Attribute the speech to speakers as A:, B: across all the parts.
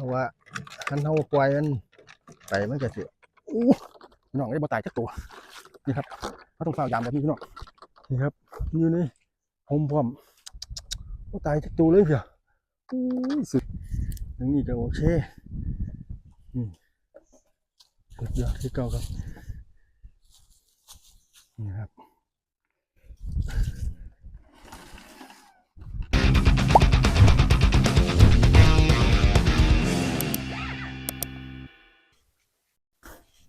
A: ราะว่าคันเฮาปล่อยมันไปมันก็สิอู้พี่น้องไอ้บ่ตายจักตัวนี่ครับเราต้องเฝ้ายามแบบนี้พี่น้องนี่ครับอยู่นี่ผมพร้อมบ่ตายจักตัวเลยเพียอู้สุดอย่างนี้ก็โอเคอืมสุดยอดที่เก่าครับนี่ครับ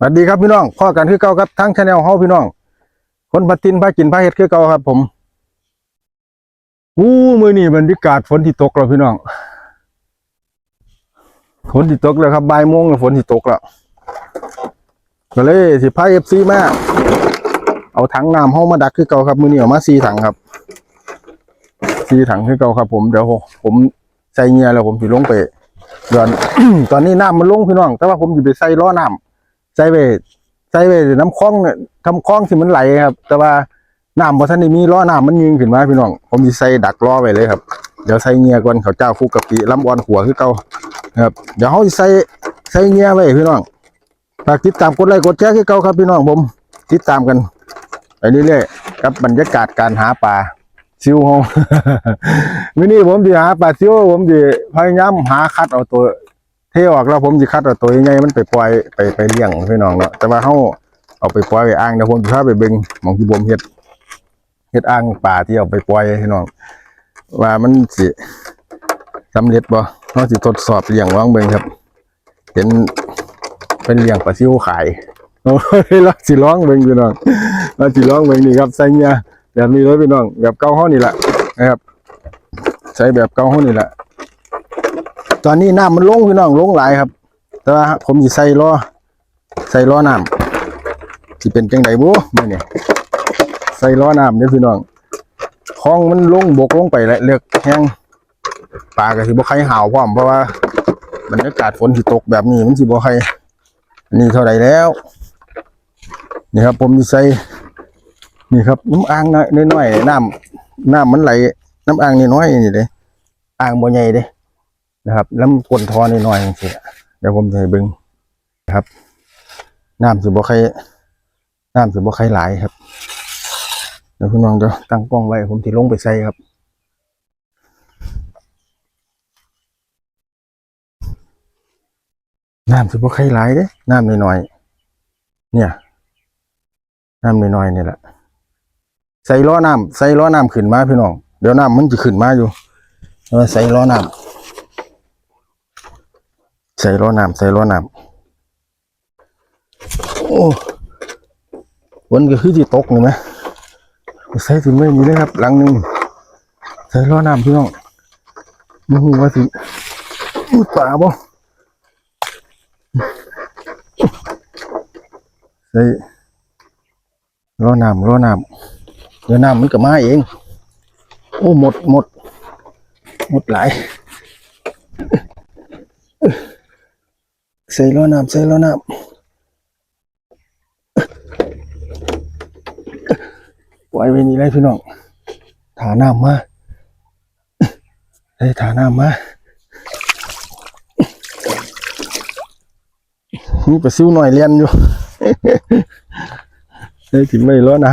A: วัสดีครับพี่น้องพ่อกันคือเก่าครับทั้งชาแนลเฮาพี่น้อง คนพัดตินพากินพาเฮ็ดคือเก่าครับ ผมอู้มือนี้บรรยากาศฝนที่ตกแล้วพี่น้องฝนที่ตกแล้วครับบ่ายโมงแล้วฝนที่ตกแล้วก็เลยสิพา FC มาเอาถังน้ำเฮามาดักคือเก่าครับ มือนี้เอามา4ถังครับ4ถังคือเก่าครับ ผมเดี๋ยวผมใส่เงียแล้วผมสิลงไปเดือนตอนนี้น้ำมันลงพี่น้อง แต่ว่าผมสิไปใส่ล้อน้ำ ใส่ไปใส่ไปน้ำคลองเนี่ยทำคลองที่มันไหลครับ แต่ว่าน้ำบ่ทันได้มีล้อน้ำมันยิงขึ้นมาพี่น้องผมสิใส่ดักล้อไว้เลยครับเดี๋ยวใส่เงียก่อนเขาเจ้าคุกกะปิลำอ่อนหัวคือเก่าครับเดี๋ยวเฮาใส่ใส่เงียไว้พี่น้องฝากติดตามกดไลค์กดแชร์คือเก่าครับพี่น้องผมติดตามกันไปเรื่อยๆกับบรรยากาศการหาปลาซิวเฮามื้อนี้ผมสิหาปลาซิวผมสิพยายามหาคัดเอาตัว เทออกแล้วผมสิคัดเอาตัวใหญ่มันไปปล่อยไปไปเลี้ยงพี่น้องเนาะแต่ว่าเฮาเอาไปปล่อยไปอ่างเดี๋ยวผมสิพาไปเบิ่งมองที่ผมเฮ็ดเฮ็ดอ่างป่าที่เอาไปปล่อยพี่น้องว่ามันสิสำเร็จบ่เฮาสิทดสอบเลี้ยงว่างเบิ่งครับ เห็นเป็นเลี้ยงปลาซิวขายโอ้ยเราสิร้องเบิ่งพี่น้องเราสิร้องเบิ่งนี่ครับใส่เงี้ยแบบนี้เลยพี่น้องแบบเก่าเฮานี่แหละนะครับ ใช้แบบเก่าเฮานี่แหละ ตอนนี้น้ำมันลงพี่น้องลงหลายครับ แต่ว่าผมจะใส่ล้อใส่ล้อน้ำที่เป็นจังไดบุมื่อนี่ใส่ล้อน้ำเนี่ยพี่น้องคลองมันลงบกลงไปแล้วเลือกแห้งปลาก็สิบ่ใครหาวพร้อมเพราะว่าบรรยากาศฝนที่ตกแบบนี้มันสิบ่ใครนี่เท่าไหร่แล้ว นี่ครับ ผมจะใส่นี่ครับน้ำอ่างน้อยๆน้ำน้ำมันไหลน้ำอ่างน้อยนี่เลยอ่างบ่ใหญ่เด้ นะครับ แล้วมันกวนทอนิดหน่อยๆสิเดี๋ยวผมจะให้เบึงนะครับน้ำสิบ่ใครน้ำสิบ่ใครหลายครับเดี๋ยวพี่น้องจะตั้งกล้องไว้ ผมที่ลงไปใส่ครับน้ำสิบ่ใครหลายเด้น้ำน้อยๆเนี่ยน้ำน้อยๆนี่แหละใส่ล้อน้ำใส่ล้อน้ำขึ้นมาพี่น้องเดี๋ยวน้ำมันจะขึ้นมาอยู่ใส่ล้อน้ำ ใส่ล้อน้ำใส่ล้อน้ำโอ้ฝนก็คือที่ตกนี่ไหมใส่ถึงไม่มีเลยครับ หลังหนึ่งใส่ล้อน้ำพี่น้องไม่รู้ว่าสิอุดป่าบ่ใส่ล้อน้ำล้อน้ำเดี๋ยวน้ำมันก็มาเอง โอ้หมดหมด หมดหลาย ใส่ล้อน้ำใส่ล้อน้ำปล่อยไว้นี่เลยพี่น้องถาน้ำมาใส่ถาน้ำมามีปลาซิวหน่อยเลียนอยู่ใส่ถิ่มไม่ล้อนน้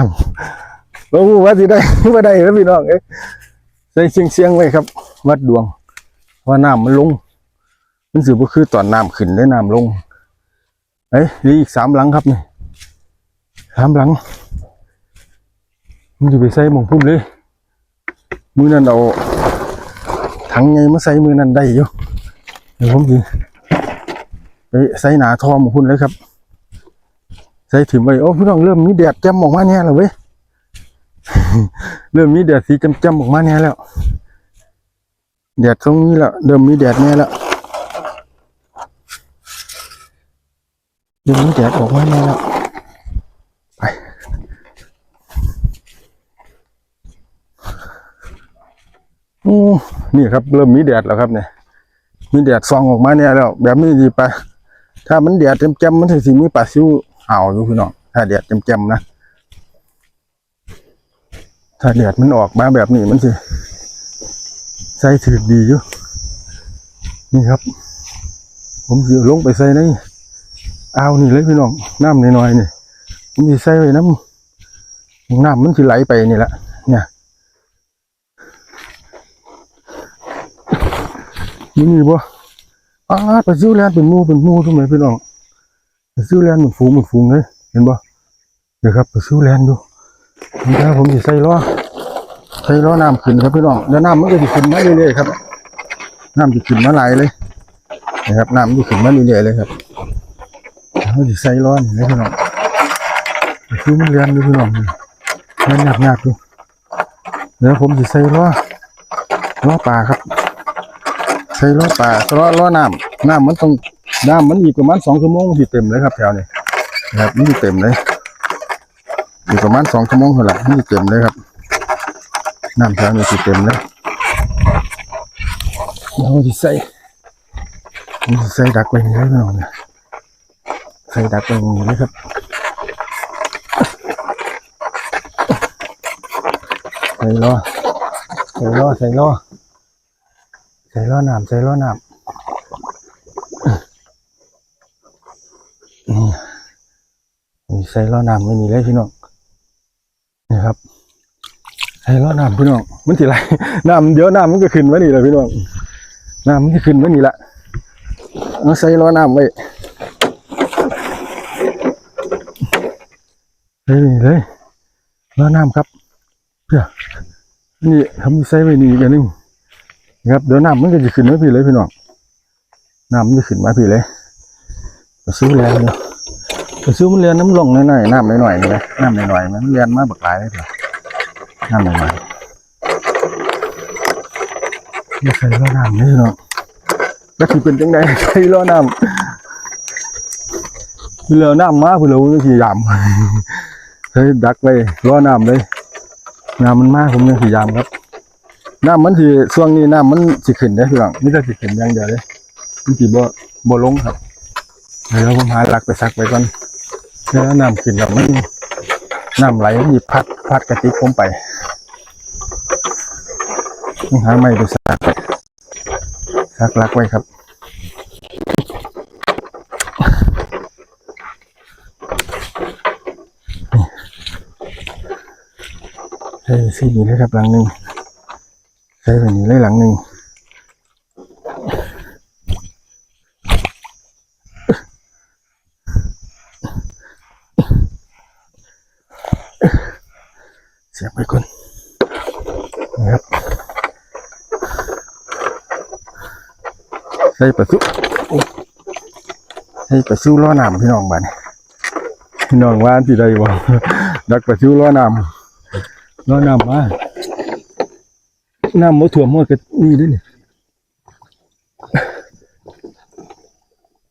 A: ำเราว่าสิได้ว่าได้แล้วพี่น้องเอ้ยใส่เสียงเสียงๆไว้ครับ วัดดวง ว่าน้ำมันลง มันสิบ่คือตอนน้ำขึ้นได้น้ำลงเอ้ยเหลืออีกสามหลังครับนี่สามหลังมันจะไปใส่หมองพุ่นเลย มือนั้นเอาถังไงมาใส่มือนั้นได้อยู่เดี๋ยวผมจะไปใส่หนาทอหมองพุ่นเลยครับ ใส่ถึงไปโอ้พี่น้องเริ่มมีแดดแจ่มออกมาเนี่ยแล้วเว้ยเริ่มมีแดดสีจำๆออกมาเนี่ยแล้วแดดตรงนี้แล้วเริ่มมีแดดเนี่ยแล้ว ดี๋ยวนี้แดดออกมาแล้วไปโอ้นี่ครับ เริ่มมีแดดแล้วครับเนี่ยมีแดดซองออกมาเนี่ยแล้ว แบบนี้ดีไป ถ้ามันแดดเต็มๆมันถึงสิมีปลาซิวเห่าอยู่พี่น้องถ้าแดดเต็มๆนะถ้าแดดมันออกมาแบบนี้มันสิใส่ถือดีอยู่นี่ครับ ผมสิลงไปใส่ใน อ่าวนี่เลยพี่น้องน้ำน้อยๆนี่ผมสิใส่ไว้น้ำน้ำมันสิไหลไปนี่แหละเนี่ยนี่มีบ่อ้าปลาซิวแลนเป็นมูเป็นมูทุกไหมพี่น้องไปลาซิวแลนเป็นฝูงเป็นฝูงเลยเห็นบ่เดี๋ยวครับไปลาซิวแลนดูนี่ครับผมสิใส่ล้อใส่ล้อน้ำขึ้นครับพี่น้องแล้วน้ำมันก็จะขึ้นมาเรื่อยๆครับน้ำจะขึ้นมาไหลเลยนะครับน้ำจะขึ้นมาเรื่อยๆเลยครับ เขาจะใส่ร้อนเลยพี่น้องคือมันเรียนดูพี่น้องมันหนักหนักดูเดี๋ยวผมจะใส่ล้อล้อปลาครับ ใส่ล้อปลาล้อล้อน้ำน้ำมันต้องน้ำมันอีกประมาณสองชั่วโมงที่เต็มเลยครับแถวนี้นะครับนี่เต็มเลยอีกประมาณสองชั่วโมงเท่าไหร่นี่เต็มเลยครับน้ำแถวนี้ที่เต็มเลยเราจะใส่ใส่ดักไว้นี่เลยพี่น้องเนี่ย ใส่ดักไว้นี่เลยครับใส่ล้อใส่ล้อใส่ล้อใส่ล้อหน้ำใส่ล้อน้ำนี่นี่ใส่ล้อหน้ำไว้นี่เลยพี่น้องนี่ครับใส่ล้อหน้ำพี่น้องมันทีไรหน้ำเดี๋ยวน้ำมันก็ขึ้นมานี่เลยพี่น้องหน้ำมันก็ขึ้นมานี่ละเอาใส่ล้อหน้ำไว้ เลยนี่เลยล้อน้ำครับเพื่อนี่ทำใส่ไว้นี่อีกอันหนึงนะครับเดี๋ยวน้ำมันก็จะขึ้นมาพี่เลยพี่น้องน้ำมันจะขึ้นมาพี่เลยกระซื้อแรงเนาะกระซื้อมันเรียนน้ำลงหน่อยๆน้ำหน่อยๆนี่นะน้ำหน่อยๆมันเรียนมาบักหลายเลยเถอะน้ำหน่อยๆนี่ใส่ล้อน้ำนี่พี่น้องก็คือเป็นจังไดใช้ล้อน้ำเรือน้ำมาเพื่เราก็ขี่ยาม ใช้ดักไว้ล้อน้ำเลยน้ำมันมากผมเนี่ยขี่ยามครับ น้ำมันสิช่วงนี้น้ำมันสิขึ้นได้อพี่องนี่จะสิขึ้นอย่างเดียวเลยมันสิบ่บ่ลงครับเดี๋ยวผมหาหลักไปซักไว้ก่อนแล้วน้ำขึ้นแล้วมันน้ำไหลมันหยิบพัดพัดกระติกผมไปต้องหาไม้ไปซักไปซักลักไว้ครับ ใช่สีนี้เลยครับหลังหนึ่งใช่แบบนี้เลยหลังหนึ่งเสียบไปก่อนนะครับใส่ปลาซิวโอ้ใส่ปลาซิวล้อน้ำพี่น้องบ้านพี่น้องว่านที่ใดบ่ดักปลาซิวล้อน้ำ ล้อน้ำมาน้ำมดถั่วมดก็นี่ด้วยนี่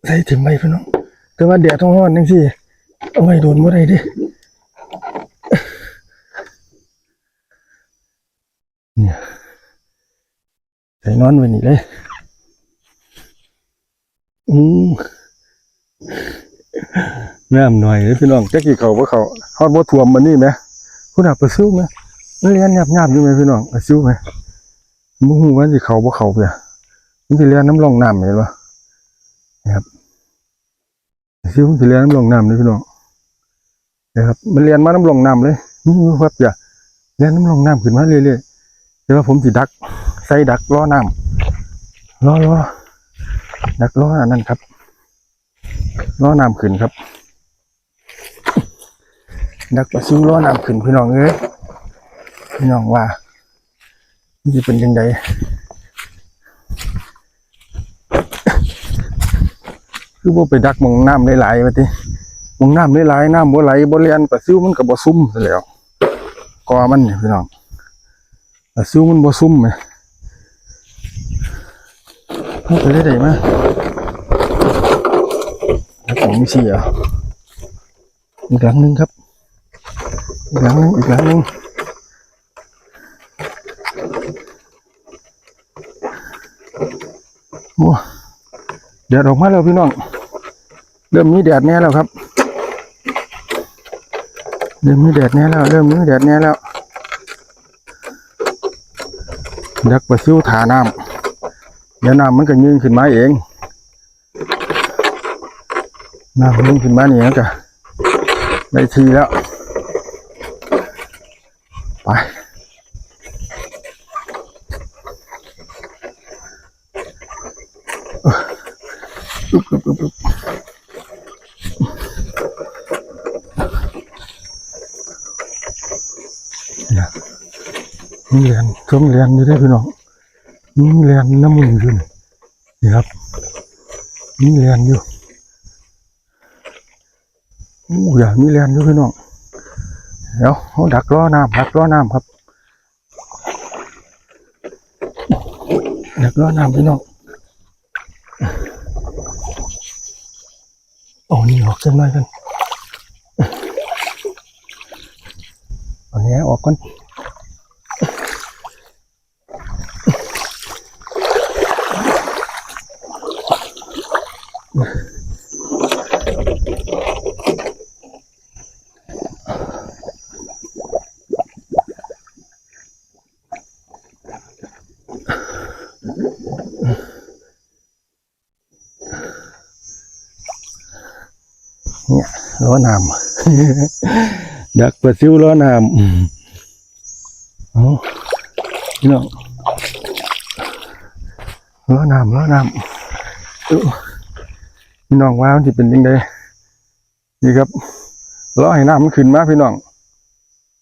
A: ใส่ถึงไว้พี่น้องแต่ว่าแดดต้องร้อนจังซี่เอาไว้โดนบ่ได้เดิเนี่ยใส่นอนไว้นี่เลยอืมน้ำหน่อยเลยพี่น้องจักกี่เขาว่าเขาฮอดบ่ท่วมมันนี่ไหมคุณอาปลาซิวไหม มันเรียนหยาบๆอยู่ไหมพี่น้องปลาซิวไหมมึงหูว่าสิเขาบ่เขาเปียมันสิเรียนน้ำลงน้ำเห็นปะนะครับปลาซิวมันสิเรียนน้ำลงน้ำเลยพี่น้องนะครับ มันเรียนมาน้ำลงน้ำเลยนี่ครับอย่าเรียนน้ำลงน้ำขึ้นมาเรื่อยๆแต่ว่าผมสิดักใส่ดักล้อน้ำล้อล้อดักล้ออันนั้นครับล้อน้ำขึ้นครับดักปลาซิวล้อน้ำขึ้นพี่น้องเอ้ย พี่น้องว่าจะเป็นยังไงคือว่าไปดักมองน้ำหลายๆมาทีมองน้ำหลายๆน้ำบ่ไหลบ่เลียนปลาซิวมันก็บ่ซุ่มแล้วกอมันเนี่ยพี่น้องปลาซิวมันบ่ซุ่มไหมมันไปได้ไหนมาแล้วผมมีเสียอีกหลังนึงครับ อีกหลังนึงอีกหลังนึง แดดออกมาแล้วพี่น้อง เริ่มมีแดดแน่แล้วครับ เริ่มมีแดดแน่แล้ว เริ่มมีแดดแน่แล้วดักปลาซิวถาน้ำเดี๋ยวน้ำมันก็ยืนขึ้นมาเองน้ำมันขึ้นมานี่แล้วก็ได้ทีแล้ว ไป อึ๊บอึ๊บอึ๊บอึ๊บเนี่ยมีเรียนชมเรียนอยู่ได้พี่น้องมีเรียนน้ำมันอยู่นี่นี่ครับมีเรียนอยู่อู้อย่ามีเรียนอยู่พี่น้องเดี๋ยวเขาดักล้อน้ำดักล้อน้ำครับดักล้อน้ำพี่น้องโอ้นี่ออกจังเลยกันเอันนี้ออกก่อน ล้อน้ำดักปลาซิวล้อน้ำเอาพี่น้องล้อน้ำล้อน้ำอู้พี่น้องว่ามันจะเป็นยังไงนี่ครับล้อให้น้ำมันขึ้นมาพี่น้อง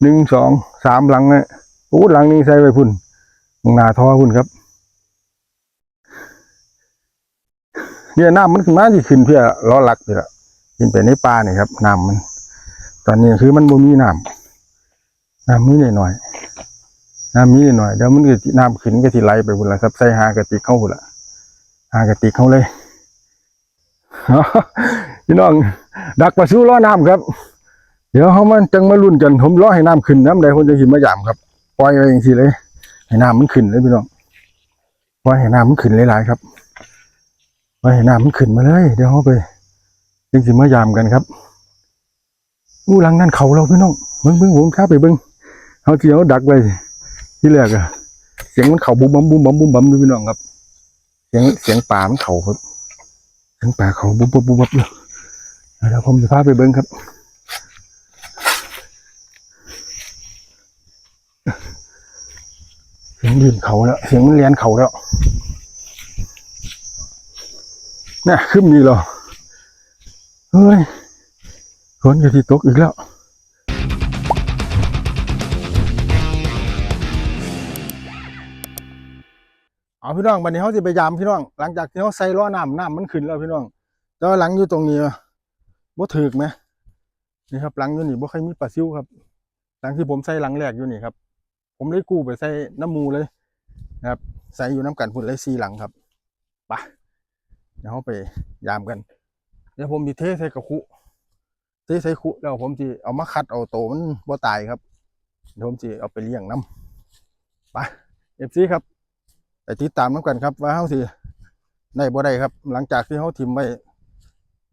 A: หนึ่งสองสามหลังเนี่ยโอ้หลังนึงใส่ไปพุ่นหนาทอพุ่นครับเนี่ยน้ำมันขึ้นมาที่ขึ้นเพื่อล้อหลักนี่แหละ ขึ้นไปในป่านี่ครับน้ำมัน ตอนนี้คือมันบ่มีน้ำน้ำมีหน่อยหน่อยๆน้ำมีหน่อยเดี๋ยวมันก็สิน้ำขึ้นก็สิไหลไปพุ่นละครับใส่หากระติกเข้าพุ่นละหากระติกเข้าเลยพี่น้องดักปลาซิวล้อน้ำครับ เดี๋ยวเขามันจังมาลุ้นกันผมล้อให้น้ำขึ้นน้ำใดคนจะหิมมาหยามครับปล่อยไว้อย่างทีเลยให้น้ำมันขึ้นเลยพี่น้องปล่อยให้น้ำมันขึ้นหลายๆครับปล่อยให้น้ำมันขึ้นมาเลย เดี๋ยวเขาไป จังสิมายามกันครับอู้หลังนั่นเขาเราพี่น้องเบิ้งเบิ้งผมข้าไปเบิ้งเขาที่เขาดักไว้ที่แรกอะเสียงมันเข่าบุ้มบัมบุ้มบัมบุ้มบัมด้วยพี่น้องครับ เสียงเสียงป่ามันเข่าครับเสียงป่าเขาบุ้มบัมบุ้มบัมอยู่เดี๋ยวผมจะพาไปเบิ้งครับเสียงดินเขาแล้วเสียงมันเลียนเขาแล้วเนี่ยขึ้นนี่เหรอ ฮ้ยฝนจะที่ตกอีกแล้วเอาพี่น้องวันนี้เขาจะไปยามพี่น้อง หลังจากที่เขาใส่ล้อน้ำน้ำมันขึ้นแล้วพี่น้องแต่ว่าหลังอยู่ตรงนี้บ่ถึกไหมนี่ครับหลังอยู่นี่บ่เคยมีปลาซิวครับ หลังที่ผมใส่หลังแรกอยู่นี่ครับ ผมได้กู้ไปใส่น้ำมูเลยนะครับใส่อยู่น้ำกันพุ่นเลยสี่หลังครับไปเดี๋ยวเขาไปยามกัน เดี๋ยวผมมีเทใส่กระคุเทใส่คุแล้วผมจะเอามาคัดเอาโตมันบ่ตายครับ เดี๋ยวผมจะเอาไปเลี้ยงน้ำไปเอฟซีครับไปติดตามน้ำกันครับ ว่าเขาสิได้บ่ได้ครับ หลังจากที่เขาทิมไว้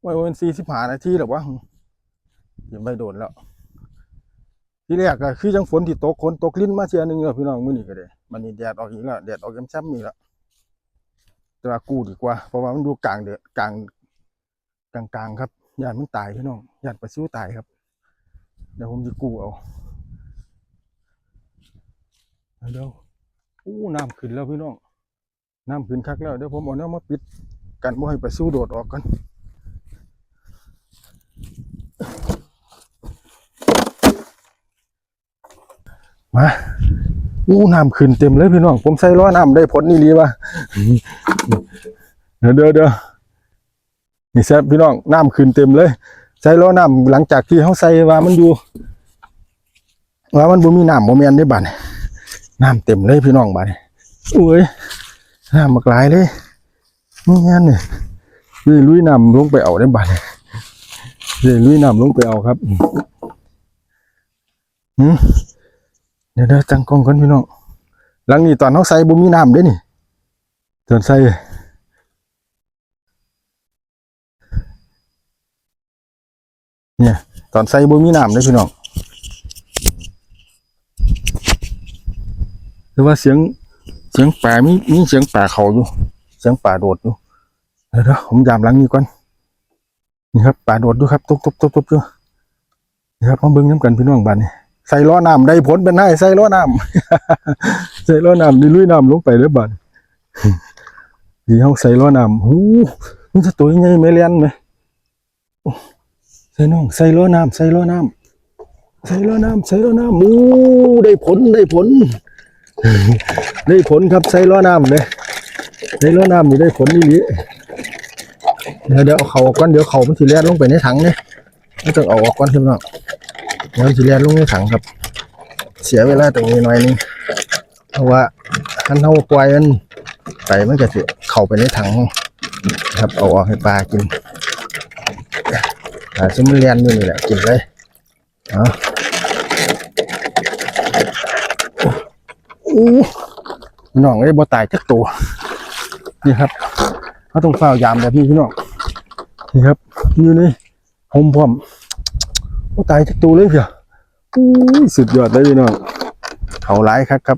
A: ไว้เป็นสี่สิบห้านาทีหรือว่าทิมไว้โดนแล้ว ที่แรกก็คือจังฝนที่ตกฝนตกลิ้นมาเชียหนึงแล้วพี่น้องมื้อนี้ก็ได้มันนี่แดดออกอีกแล้วแดดออกย้ำๆนี่แล้วแต่ว่ากู้ดีกว่าเพราะว่ามันดูกลางเดือกลาง กลางๆ ครับยานมันตายพี่น้องยานปลาซิวตายครับ เดี๋ยวผมจะกู้เอาเดี๋ยวอู้น้ำขึ้นแล้วพี่น้องน้ำขึ้นคักแล้วเดี๋ยวผมเอาน้ำมาปิดกันบ่ให้ปลาซิวโดดออกกันมาอู้น้ำขึ้นเต็มเลยพี่น้อง ผมใส่ล้อน้ำได้ผลนี่ลีวะเดี๋ยวเดี๋ยวเดี๋ยว นี่แซ่บพี่น้องน้ำขึ้นเต็มเลย ใส่ล้อน้ำหลังจากที่เขาใส่ว่ามันอยู่ว่ามันบ่มีน้ำบ่แม่นได้บัดนี้น้ำเต็มเลยพี่น้องบัดนี้อุ้ยน้ำมากหลายเลยนี่งั้นนี่นี่ลุยน้ำลงไปเอาได้บัดนี้นี่ลุยน้ำลงไปเอาครับเดี๋ยวเดี๋ยวจังกองก่อนพี่น้องหลังนี้ตอนเขาใส่บ่มีน้ำเด้นี่ตอนใส่ ตอนใส่บ่มีน้ำเลยพี่น้องหรือว่าเสียงเสียงป่ามีมีเสียงป่าเขาอยู่ เสียงป่าโดดอยู่เดี๋ยวเดี๋ยวผมยามหลังนี้ก่อนนี่ครับป่าโดดดูครับตุบตุบตุบตุบดูนี่ครับมาเบิ้งน้ำกันพี่น้องบ้านนี่ใส่ล้อน้ำได้ผลเป็นไงใส่ล้อน้ำใส่ล้อน้ำนี่ลุยน้ำลงไปเลยบ้านดีเขาใส่ล้อน้ำหูมันจะตัวใหญ่ไหมเลียนไหม ใส่น้องใส่ล้อน้ำใส่ล้อน้ำใส่ล้อน้ำใส่ล้อน้ำอู้ได้ผลได้ผล ได้ผลครับใส่ล้อน้ำเลยใส่ล้อน้ำนี่ได้ผลนี่ลิเดี๋ยวเดี๋ยวเอาเขาออกก่อนเดี๋ยวเขามันสิแล่นลงไปในถังเนี่ยไม่ต้องเอาออกก่อนครับน้องเดี๋ยวสิแล่นลงในถังครับ เสียเวลาตรงนี้หน่อยนึงเพราะว่าคันเท่าปล่อยมันไปมันก็สิเข้าไปในถังครับเอาออกให้ปลากิน ปลาซึ่งมันเลียนอยู่นี่แหละกินเลยเอาโอ้น้องไอ้บ่ตายจักตัวนี่ครับเขาต้องเฝ้ายามแบบนี้พี่น้องนี่ครับอยู่นี่หมพร้อมบ่ตายจักตัวเลยเพียอู้สุดยอดเลยพี่น้องเขาหลายครับครับ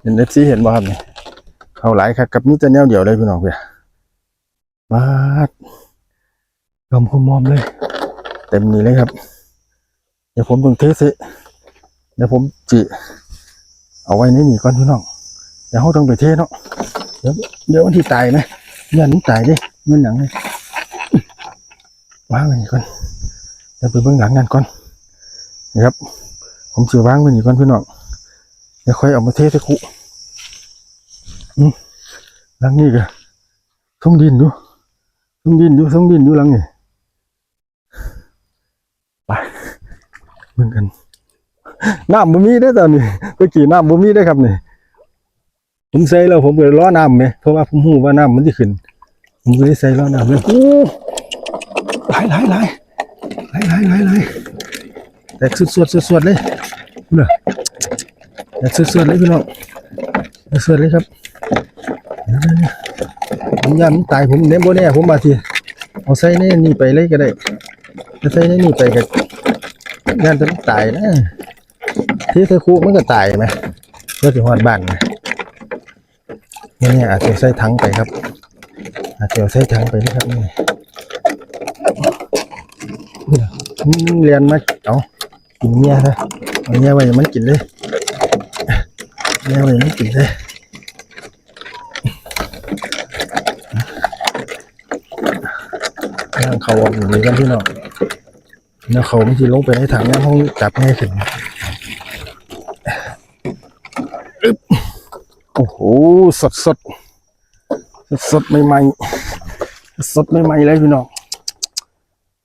A: เห็นเอฟซีเห็นบ่ครับนี่เขาหลายครับกับมีแต่แนวเดียวเลยพี่น้องเพี่ยบาด กำคมมอมเลย เต็มนี้เลยครับ เดี๋ยวผมต้องเทสิเดี๋ยวผมจิเอาไว้ในนี่ก่อนพี่น้องเดี๋ยวเขาต้องไปเทเนาะเดี๋ยวเดี๋ยววันที่ตายไหมยันนี้ตายดิเงินหนังเลยวางไว้นี่ก่อนเดี๋ยวไปเบื้องหลังกันก่อนนี่ครับ ผมจะวางไว้นี่ก่อนพี่น้องเดี๋ยวค่อยเอามาเทส่คุอืมหลังนี้ก็ส่งดินดูส่งดินดูส่งดินดูหลังนี่ไป เหมือนกันน้ำบ่มีได้ตอนนี้เมื่อกี้น้ำบ่มีได้ครับนี่ผมใส่แล้วผมก็ล้อน้ำไหมเพราะว่าผมหูว่าน้ำมันจะขึ้น ผมก็เลยใส่ล้อน้ำเลยโอ้หลายหลายหลายหลายหลายหลายหลายแตกสุดสวดสุดสวดเลยเนอะอยากสวดๆเลยพี่น้องอยากสวดเลยครับผมยามนตายผมเน้นโบแน่ผมมาทีเอาใส่ในนี่ไปเลยก็ได้ถ้าใส่ในนี่ไปก็ งานจะมันตายนะที่ใส่คุมันก็ตายไหมเพื่อจะหอดบ้านไหมนี่เนี่ยอาจจะใส่ถังไปครับ อาจจะเอาใส่ถังไปนะครับนี่เรียนมาเอากินเมียนะเอาเมียไว้มันกินเลยแม่เลยไม่กินเลยย่างเขาออกอย่างนี้กันพี่น้อง แล้วเขาไม่ทีลงไปในถังน้ำห้องจับง่ายขึ้นโอ้โหสดสดสดสดใหม่ๆสดใหม่ๆเลยพี่น้อง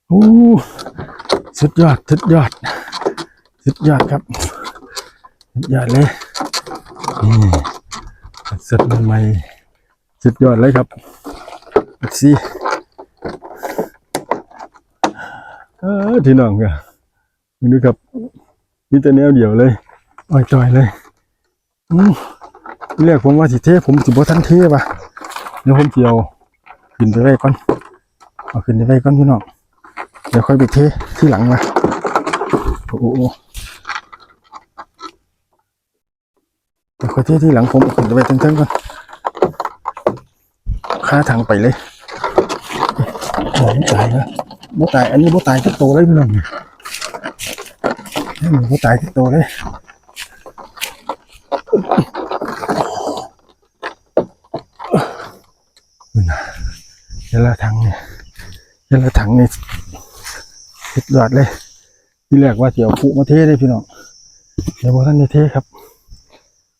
A: โอ้สุดยอดสุดยอดสุดยอดครับสุดยอดเลยนี่สดใหม่ๆสุดยอดเลยครับสิเออ ที่น้องอะนี่ครับมีแต่แนวเดียวเลยอ่อยจอยเลยเรียกผมว่าสิเทผมสิบ่ทันเทป่ะเดี๋ยวผมเที่ยวขึ้นไปไว้ก่อนเอาขึ้นไปไว้ก่อนพี่น้องเดี๋ยวค่อยไปเทที่หลังนะโอ้โหเดี๋ยวขอที่ที่หลังผมขึ้นไปเต้นๆก่อนค่าทางไปเลยโอ้ไม่ตายนะ บ่ตาย อันนี้บ่ตายทุกตัวเลยพี่น้องนี่บ่ตายทุกตัวเลยนี่นะเดี๋ยวละถังเนี่ยเดี๋ยวละถังนี่สุดยอดเลย ที่แรกว่าเดี๋ยวผูมาเทเลยพี่น้อง เดี๋ยวบ่ท่านได้เทครับ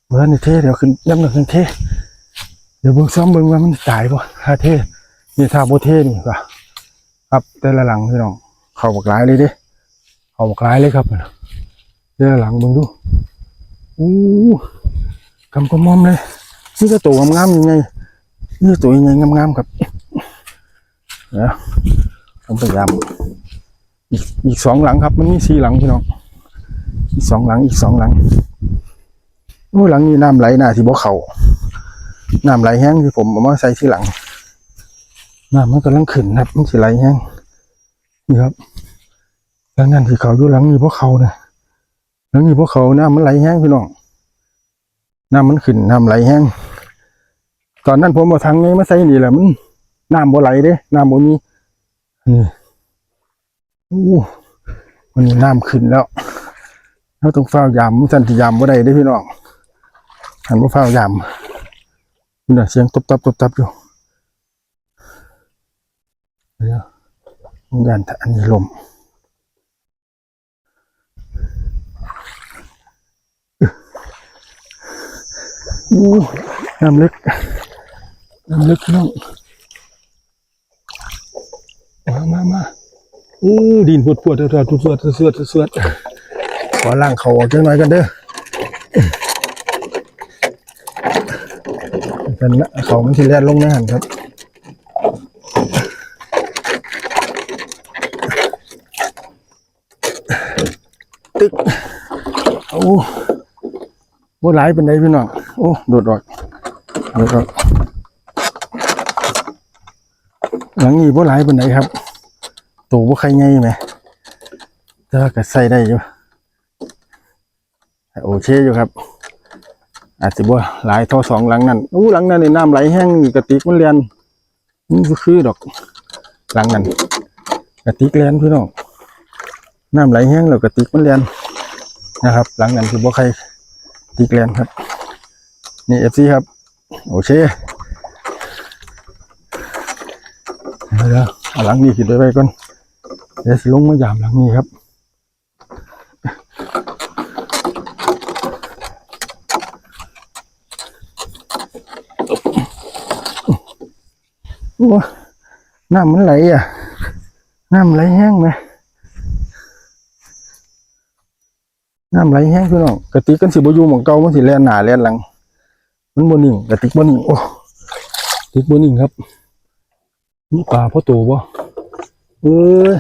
A: เมื่อนี่เทเดี๋ยวขึ้นย้ำหนึ่งขึ้นเทเดี๋ยวเบิ่งซ้อมเบิ่งว่ามันตายป่ะถ้าเทนี่ถ้าโบเทนี่ก็ ครับแต่ละหลังพี่น้องเข้าบักหลายเลยดิเข้าบักหลายเลยครับแต่ละหลังเบิ่งดูอู้กำกมอมเลยนี่ก็ตัวงามๆยังไงนี่ตัวยังไงงามๆครับเดี๋ยวผมพยายามอีกอีกสองหลังครับ มันมีสี่หลังพี่น้องอีกสองหลังอีกสองหลังโอ้หลังนี้น้ำไหลหน้าที่บ่เขาน้ำไหลแห้งที่ผมเอามาใส่ที่หลัง น้ำมันกำลังขึ้นครับมันสิไหลแห้งนี่ครับแล้วนั่นที่เขาอยู่หลังนี้พวกเขาเนี่ยหลังนี้พวกเขาน้ำมันไหลแห้งพี่น้องน้ำมันขึ้นน้ำไหลแห้งตอนนั้นผมเอาทางนี้มาใส่นี่แหละมันน้ำบ่ไหลเด้น้ำบ่มีนี่อู้วันนี้น้ำขึ้นแล้วเราต้องเฝ้ายามสันติยามบ่ได้เด้พี่น้องหันมาเฝ้ายามนี่เสียงตบตับตบตับอยู่ ยันแต่อันนี้ลมอู้น้ำลึกน้ำลึกน้องมามามาอู้ดินปวดปวดเดือดทุอเสือดเสือดเสือดขอล่างเขาออกจังหน่อยกันเด้อกันนะเขามัที่แรกลงหน้าหันครับ โหหลายเป็นไดพี่น้องโอ้โดดออกโดดออกหลังนี้บ่หลายเป็นไดครับตัวบ่ใครไงไหมแต่ว่าก็ใส่ได้อยู่โอเคอยู่ครับ อาจจะบ่หลายท่าสองหลังนั้นอู้หลังนั้นในน้ำไหลแห้งกระติกมันเรียนนี่ก็คือดอกหลังนั้นกระติกเรียนพี่น้องน้ำไหลแห้งแล้วกระติกมันเรียนนะครับ หลังนั้นคือบ่ใคร ติกเรียนครับ นี่เอฟซีครับ โอเคเดี๋ยวเอาหลังนี้ขึ้นไปไว้ก่อนเดี๋ยวสิลงมายามหลังนี้ครับโอ้น้ำมันไหลอะ น้ำไหลแห้งไหม น้ำไหลแห้งพี่น้องกระติกกันสิบอยู่หมองเก่ามันสิแล่นหนาแล่นหลัง มันบนนิ่งกระติกบนนิ่งโอ้กระติกบนนิ่งครับนี่ปลาพ่อโตบ่เอ้ย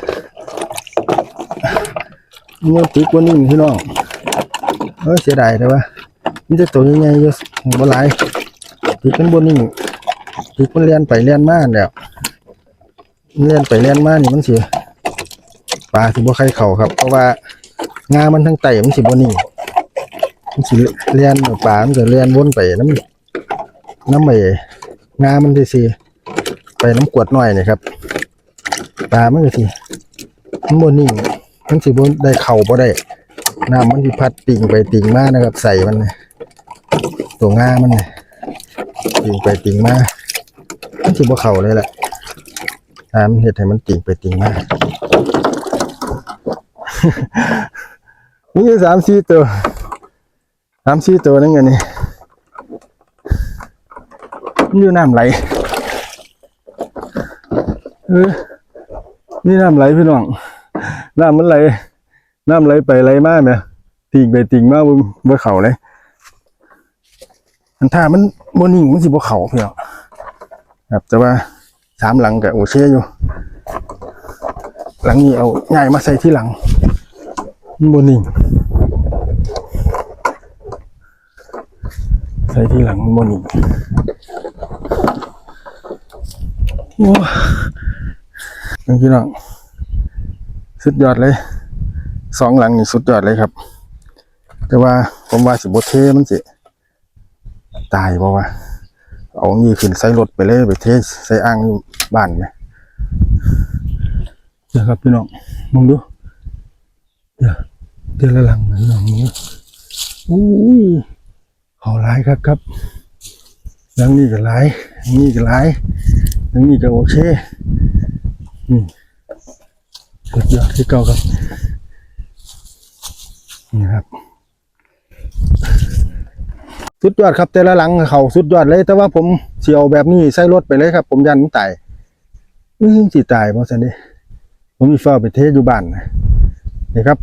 A: นี่กระติกบนนิ่งพี่น้องเอ้ยเสียดายแต่ว่ามันจะตัวยังไงอยู่บ่หลายกระติกมันบนิ่งติกมันเลียนไปเลียนมาแล้วเลียนไปเลียนมานี่มันสิปลาสิบ่ใครเข่าครับเพราะว่า งามันทั้งไตมันสิบนิ่งมันสิเลียนปลามันจะเลียนวนไปน้ำน้ำไปงามันสิสิไปน้ำกวดหน่อยนี่ครับปลามันก็สิมันบ่นิ่งมันสิบ่ได้เข่าบ่ได้น้ำมันสิพัดติ่งไปติ่งมานะครับ ใส่มันตัวงามันติ่งไปติ่งมามันสิบ่เข้าเลยแหละน้ำเฮ็ดให้มันติ่งไปติ่งมา มีอยู่สามสี่ตัวสามสี่ตัวนั่นไงนี่นอยู่น้ำไหลเออนี่น้ำไหลพี่น้องน้ำมันไหลน้ำไหลไปไหลมาแหมติ่งไปติ่งมาบ่บ่เขาเลยอันถ้ามันบ่นิ่งมันสิบ่เข้าพี่น้องครับแต่ว่าสามหลังกับโอเคอยู่ หลังนี้เอาง่ายมาใส่ที่หลังบนนิ่ง ใส่ที่หลังมันบนนิ่งโอ้ยพี่น้องสุดยอดเลย สองหลังนี่สุดยอดเลยครับ แต่ว่าผมว่าสิบเทมันสิตายเพราะว่า เอางี้ขึ้นใส่รถไปเลยไปเทใส่อ่างบ้านไหมเดี๋ยวครับพี่น้องมองดูเดี๋ยวเดี๋ยวละหลังพี่น้องนี้อุ้ย เขาร้ายครับครับหลังนี้ก็ร้ายหลังนี้ก็ร้ายหลังนี้ก็โอเคอืมสุดยอดที่เก่าครับนี่ครับ สุดยอดครับแต่ละหลังเขาสุดยอดเลย แต่ว่าผมเสียวแบบนี้ใส่รถไปเลยครับ ผมยันมันตายอื้อสิตายเพราะฉะนั้ผมมีฟ้าไปเทศอยู่บ้านนะนี่ครับ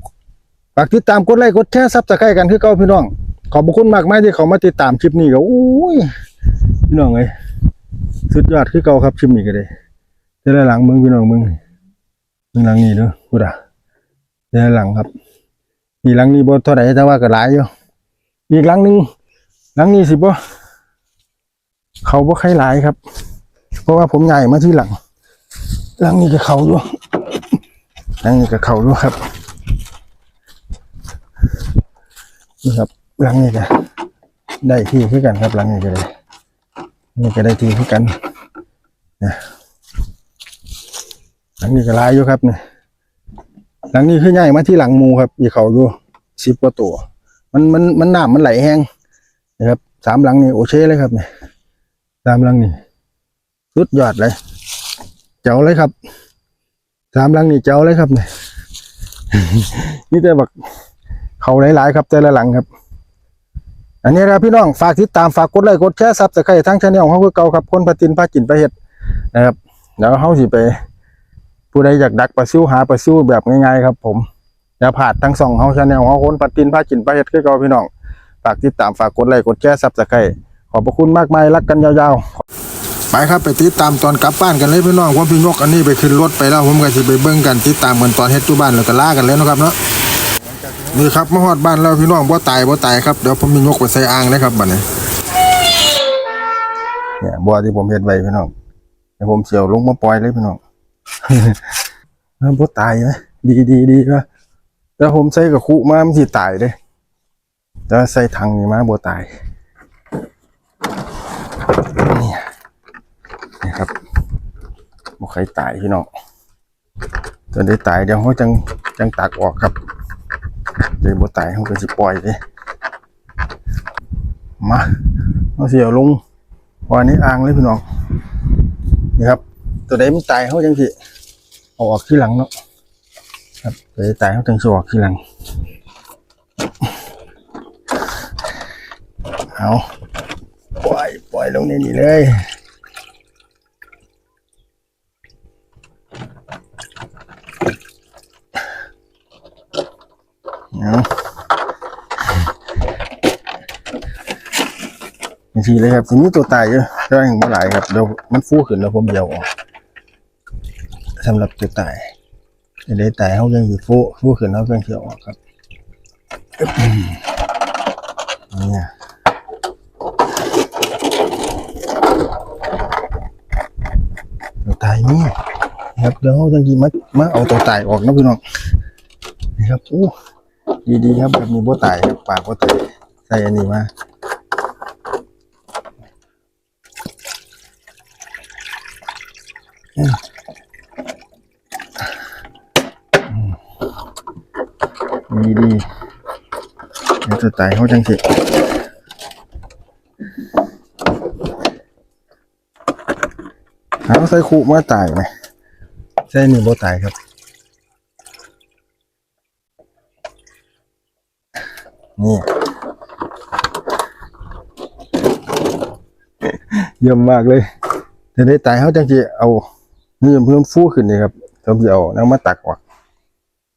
A: ฝากติดตามกดไลค์กดแชร์ซับสไครต์กันคือเก่าพี่น้อง ขอบคุณมากมายที่เขามาติดตามคลิปนี้ก็อุ้ยพี่น้องเอ้ยสุดยอดคือเก่าครับคลิปนี้ก็เลยแต่ละหลังมึงพี่น้องมึงมึงหลังนี้ด้อพูดอะแต่ละหลังครับอีหลังนี้บ่เท่าไหร่แต่ว่าก็หลายอยู่อีกหลังนึงหลังนี้สิบ่เขาบ่ใครหลายครับ เพราะว่าผมใหญ่มาที่หลัง หลังนี้ก็เขาอยู่หลังนี้ก็เขาอยู่ครับนี่ครับ หลังนี้ก็ได้ที่คือกันครับหลังนี้ก็ได้นี่ก็ได้ที่คือกันนะหลังนี้ก็ลายอยู่ครับเนี่ยหลังนี้คือใหญ่มาที่หลังมูครับอีเขาอยู่สิบกว่าตัว มันมันมันน้ำมันไหลแห้งนะครับสามหลังนี่โอเคเลยครับเนี่ยสามหลังนี่สุดยอดเลย เจ๋วเลยครับสามหลังนี่เจ๋วเลยครับเนี่ยนี่แต่บักเขาหลายๆครับ แต่ละหลังครับ อันนี้ครับพี่น้องฝากติดตามฝากกดไลค์กดแชร์ซับสไครต์ทั้งชาแนลของเขาคือเก่าครับคนพาตินพากินไปเห็ดนะครับเดี๋ยวเขาสิไป ผู้ใดอยากดักปลาซิวหาปลาซิวแบบง่ายๆครับผมอย่าพลาดทั้งสองเขาชาแนลของคนพาตินพากินไปเห็ดคือเก่าพี่น้องฝากติดตามฝากกดไลค์กดแชร์ซับสไครต์ขอบพระคุณมากมายรักกันยาวๆไปครับไปติดตามตอนกลับบ้านกันเลยพี่น้องว่าพี่นกอันนี้ไปขึ้นรถไปแล้วผมก็สิไปเบิ่งกันติดตามกันตอนเฮ็ดอยู่บ้านแล้วก็ล่ากันเลยนะครับเนาะ นี่ครับมาฮอดบ้านแล้วพี่น้องบ่ตายบ่ตายครับเดี๋ยวผมมีนกไปใส่อ่างเลยครับบัดนี้เนี่ยบัวที่ผมเฮ็ดไว้พี่น้องเดี๋ยวผมเสียวลงมาปล่อยเลยพี่น้องบ่ตายนะดีดีดีก็แต่ผมใส่กับคุมามันสิตายเด้แต่ใส่ถังนี่มาบ่ตายนี่นี่ครับบ่ใครตายพี่น้องจนได้ตายเดี๋ยวเขาจังจังตักออกครับ เดี๋ยวบ่ตายเขาก็สิปล่อยเลยมาเอาเสียวลงวันนี้อ่างเลยพี่น้องนี่ครับ ตัวใดมันตายเขาจังสิเอาออกที่หลังเนาะครับตัวใดตายเขาจังสิออกที่หลังเอาปล่อยปล่อยลงในนี่เลย เอาบางทีเลยครับทีนี้ตัวตายเยอะได้ถึงเมื่อไหร่ครับเดี๋ยวมันฟูขึ้นแล้วผมเดียวออกสำหรับตัวตายจะได้ตายเขาเรื่องที่ฟูฟูขึ้นเขาเรื่องที่ออกครับเนี่ยตัวตายนี่ครับเดี๋ยวเขาจะกี่มามาเอาตัวตายออกนะพี่น้องนี่ครับโอ้ ดีๆครับแบบมีโบตายครับปากโบตายใส่อันนี้มาดีดีๆเดี๋ยวจะตายเขาจังสิเอาใส่ขู่มาตายไหมใส่นี่โบตายครับ นี่เยี่ยมมากเลยจะได้ตายเขาจังจีเอานี่เพิ่มฟูขึ้นนี่ครับเราจะเอาน้ำมาตักออก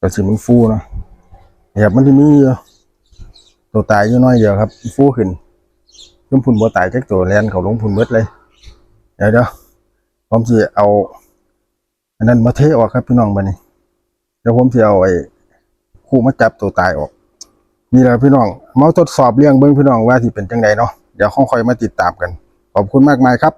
A: ก็สิมันฟูเนาะนครับมันที่มีตัวตายอยู่น้อยเดียวครับ ฟูขึ้นเพิ่มพุ่นบ่ตายจักตัวแลนเขาลงพุ่นเบิดเลย เดี๋ยวเดี๋ยวผมจะเอา อันนั้นมาเทออกครับพี่น้องบัดนี้เดี๋ยวผมจะเอาไอ้คู่มาจับตัวตายออก นี่แหละพี่น้อง มาทดสอบเรื่องเบิ้งพี่น้องว่าที่เป็นจังไดเนาะเดี๋ยวค่อยมาติดตามกัน ขอบคุณมากมายครับ